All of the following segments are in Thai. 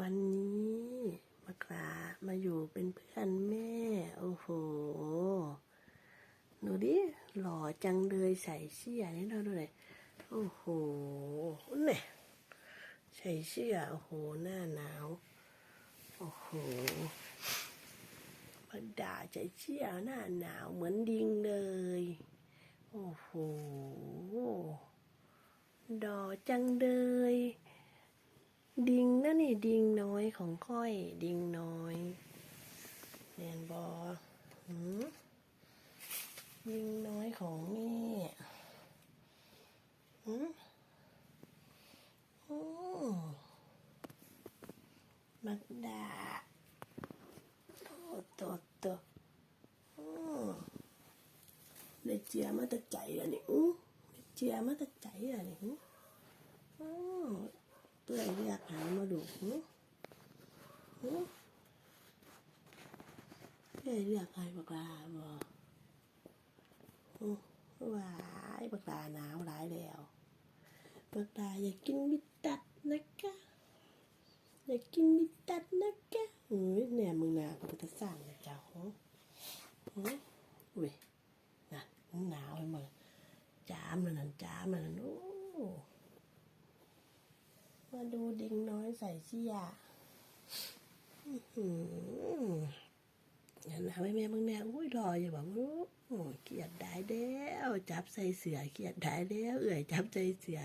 วันนี้มากรามาอยู่เป็นเพื่อนแม่ โอ้โหหนูดิหล่อจังเลยใส่เสื้อนี่เราดูเลยโอ้โหเนี่ยใส่เสื้อโอ้โหหน้าหนาวโอ้โหมาด่าใส่เสื้อหน้าหนาวเหมือนดิงเลยโอ้โหดอจังเลย ดิงนะนี่ดิงน้อยของค่อย ดิงน้อยเรียนบอหืมดิงน้อยของแม่หืมโอ้มักดาโตโตโตโอ้ได้เจียมาตะใจอะนี่อู้ได้เจียมาตะใจอะนี่อู้ เพื่อนเรียกหามาดูหึหึเพื่อนเรียกใครบักลาบ่หึวายบักลาหนาวหลายแล้วบักลาอยากกินมิตัดนะคะอยากกินมิตัดนะคะเฮ้ยเนี่ยมึงนากูจะสร้างนะเจ้าหึหึอุ้ยน่ะมันหนาวไปหมดจามแล้วนั่นจามแล้วนั่นโอ้ มาดูดิงน้อยใส่เสื้ออื้อหืออย่าหนาแม่แม่มึงแน่อุ้ยรออยู่แบบรู้โอ้ยเกียดได้แล้วจับใส่เสือเกียดได้แล้วเอื่อยจับใส่เสือ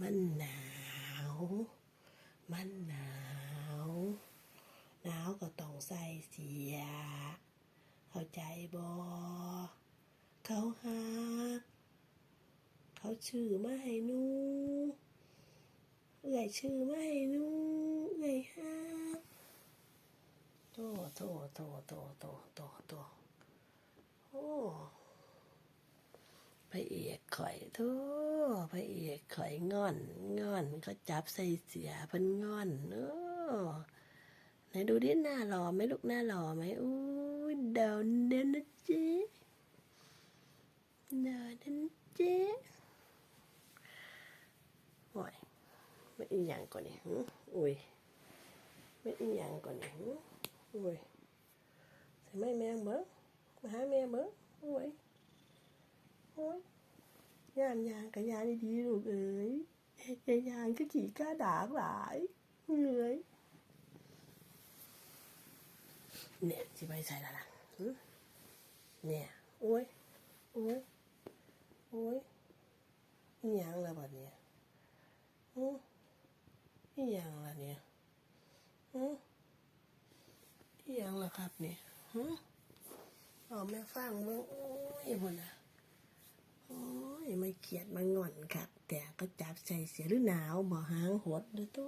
มันหนาว มันหนาว หนาวก็ต้องใส่เสีย เข้าใจบอเขาฮักเขาชื่อมาให้หนู ชื่อไม่รู้เอื่อยฮักโตโตโตโตโตโตโตโอ้พระเอกข่อยโตพระเอกข่อยงอนงอนเขาจับใส่เสียเพิ่นงอนเออไหนดูดิหน้าหล่อไหมลูกหน้าหล่อไหมอู้ยเดาวเด่นนะเจ๊เดาวเด่นนะเจ๊โอ้ย ไม่ อีหยังก่อนนี่อุ้ยไม่อีหยังก่อนนี่อุ้ยใส่ไม่แม่เบิ้งมาหาแม่เบิ้งอุ้ยโอ้ยยานยางกับยานดีๆลูกเอ้ยยายางก็ขี่กล้าด่าหลายเหนื่อยเนี่ยสิไปใส่ละล่ะเนี่ยโอ้ยโอ้ยโอ้ยอีหยังละบัดนี่ยอือ นี่ยังล่ะเนี่ยอือนี่ยังล่ะครับเนี่ยฮึเอาแม่ฟังมึงโอ้ยบุญนะโอ้ยไม่เขียดมางอนครับ แต่ก็จับใส่เสียหรือหนาวบ่หางหดด้วยโต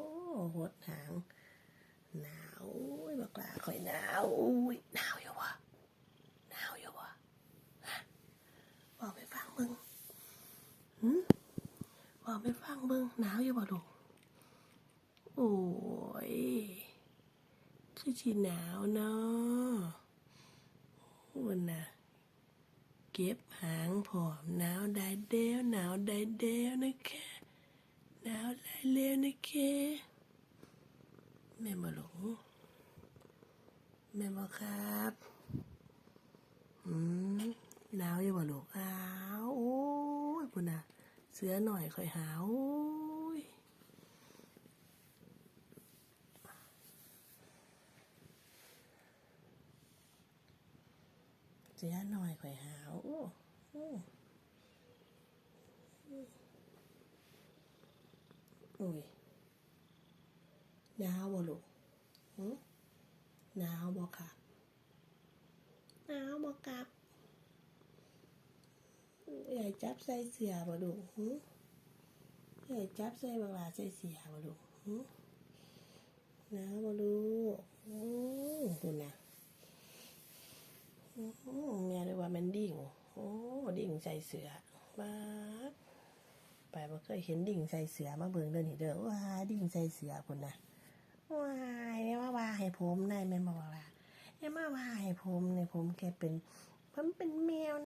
หดหางหนาวโอ้ยบักลาข่อยหนาวอุ้ยหนาวอยู่วะหนาวอยู่วะบอกไปฟังมึงหืมบอกไปฟังเบิ่งหนาวอยู่บ่ลูก ย คือสิหนาวเนาะวันน่ะ เก็บหางผอมหนาวได้เดียวหนาวได้เดียวนะคะหนาวได้เร็วนะคะแม่มาหลงแม่มาครับอืมหนาวอยู่บ่ลูกอ้าวโอ้ยพุ่นน่ะ เสือหน่อยค่อยหาวโอ้ย เสือหน่อยค่อยหาวโอ้โอ้โอ้ยหนาวบ่ลูกหึหนาวบ่ครับหนาวบ่ครับใหญ่จับใส่เสียบ่ดูหึใหญ่จับใส่บางลาใส่เสียบ่ดูกหึนะบ่ดูกโอ้คุณนะโอ้แมันดิ่ง โอ้ดิ่งใส่เสือมาไปมาเคยเห็นดิ่งใส่เสือมาเบิ่งเดินนี่เด้อว้าดิ่งใส่เสือคนนะว้ายแม่ว่าว่าให้ผมนายแม่นบ่ว่าว่าแม่มาว่าให้ผมเนี่ยผมแค่เป็นผมเป็นแมว